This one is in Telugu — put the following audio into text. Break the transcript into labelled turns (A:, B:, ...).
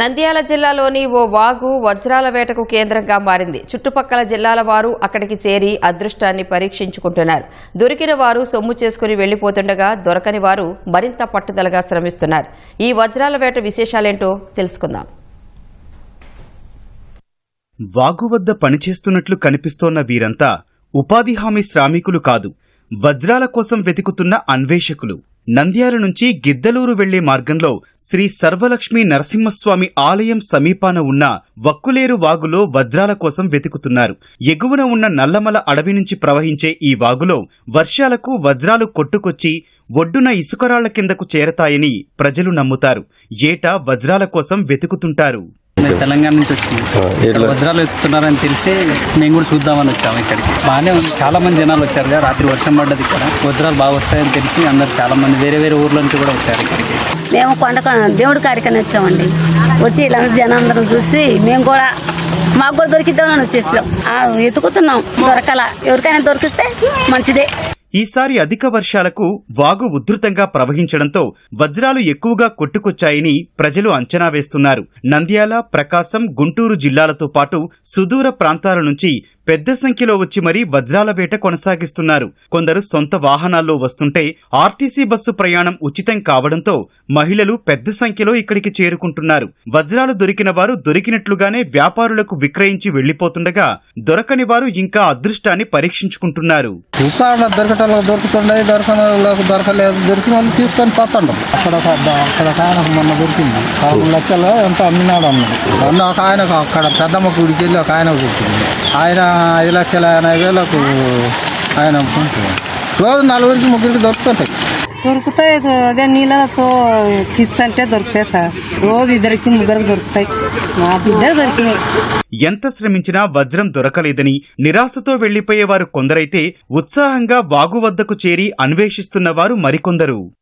A: నంద్యాల జిల్లాలోని ఓ వాగు వజ్రాల వేటకు కేంద్రంగా మారింది. చుట్టుపక్కల జిల్లాల వారు అక్కడికి చేరి అదృష్టాన్ని పరీక్షించుకుంటున్నారు. దొరికిన వారు సొమ్ము చేసుకుని వెళ్ళిపోతుండగా దొరకని వారు మరింత పట్టుదలగా శ్రమిస్తున్నారు. ఈ వజ్రాల వేట విశేషాలేంటో తెలుసుకుందాం.
B: వాగు వద్ద పనిచేస్తున్నట్లు కనిపిస్తోన్న వీరంతా ఉపాధి హామీ శ్రామికులు కాదు వజ్రాల కోసం వెతుకుతున్న అన్వేషకులు. నంద్యాల నుంచి గిద్దలూరు వెళ్ళే మార్గంలో శ్రీ సర్వలక్ష్మి నరసింహస్వామి ఆలయం సమీపాన ఉన్న వక్కులేరు వాగులో వజ్రాల కోసం వెతుకుతున్నారు. ఎగువన ఉన్న నల్లమల అడవి నుంచి ప్రవహించే ఈ వాగులో వర్షాలకు వజ్రాలు కొట్టుకొచ్చి ఒడ్డున ఇసుకరాళ్ళ కిందకు చేరతాయని ప్రజలు నమ్ముతారు. ఏటా వజ్రాల కోసం వెతుకుతుంటారు.
C: మేము తెలంగాణ నుంచి వచ్చినాం. ఇక్కడ వజ్రాలు ఎత్తుతున్నారని తెలిసి మేము కూడా చూద్దామని వచ్చాము ఇక్కడికి. బాగానే ఉంది. చాలా మంది జనాలు వచ్చారు కదా రాత్రి వర్షం పడ్డది ఇక్కడ. వజ్రాలు బాగా వస్తాయని తెలిసి అందరు చాలా మంది వేరే వేరే ఊర్ల నుంచి కూడా వచ్చారు ఇక్కడికి.
D: మేము కొండ దేవుడి కారికని వచ్చామండి. వచ్చి ఇలా జనాందరం చూసి మేము కూడా మాకు కూడా దొరికిద్దామని వచ్చేసాం. ఆ, ఎతుకుతున్నాం. దొరకల. ఎవరికైనా దొరికిస్తే మంచిదే.
B: ఈసారి అధిక వర్షాలకు వాగు ఉధృతంగా ప్రవహించడంతో వజ్రాలు ఎక్కువగా కొట్టుకొచ్చాయని ప్రజలు అంచనా వేస్తున్నారు. నంద్యాల ప్రకాశం గుంటూరు జిల్లాలతో పాటు సుదూర ప్రాంతాల నుంచి పెద్ద సంఖ్యలో వచ్చి మరీ వజ్రాల వేట కొనసాగిస్తున్నారు. కొందరు సొంత వాహనాల్లో వస్తుంటే ఆర్టీసీ బస్సు ప్రయాణం ఉచితం కావడంతో మహిళలు పెద్ద సంఖ్యలో ఇక్కడికి చేరుకుంటున్నారు. వజ్రాలు దొరికిన వారు దొరికినట్లుగానే వ్యాపారులకు విక్రయించి వెళ్ళిపోతుండగా దొరకని వారు ఇంకా అదృష్టాన్ని పరీక్షించుకుంటున్నారు.
E: దొరకటం దొరుకుతుండే దొరకని వాళ్ళకి దొరకలేదు. దొరికిన వాళ్ళు తీసుకొని పోతుండ్రు అక్కడ ఒక అక్కడ ఒక ఆయనకు మొన్న దొరికింది పదకొండు లక్షలు ఎంత అమ్మినాడు అన్నాడు. మొన్న ఒక ఆయనకు అక్కడ పెద్దమ్మ గుడికి వెళ్ళి ఒక ఆయన దొరికింది ఆయన ఐదు లక్షల ఎనభై వేలకు ఆయన. రోజు నలుగురికి ముగ్గురికి దొరుకుతుంటాయి.
F: దొరుకుతాయి. అదే నీళ్ళతో తీర్చంటే దొరుకుతాయి సార్. రోజు ఇద్దరికి ముగ్గురికి దొరుకుతాయి. మా బిడ్డ దొరికినాయి.
B: ఎంత శ్రమించినా వజ్రం దొరకలేదని నిరాశతో వెళ్ళిపోయేవారు కొందరైతే ఉత్సాహంగా వాగు వద్దకు చేరి అన్వేషిస్తున్నవారు మరికొందరు.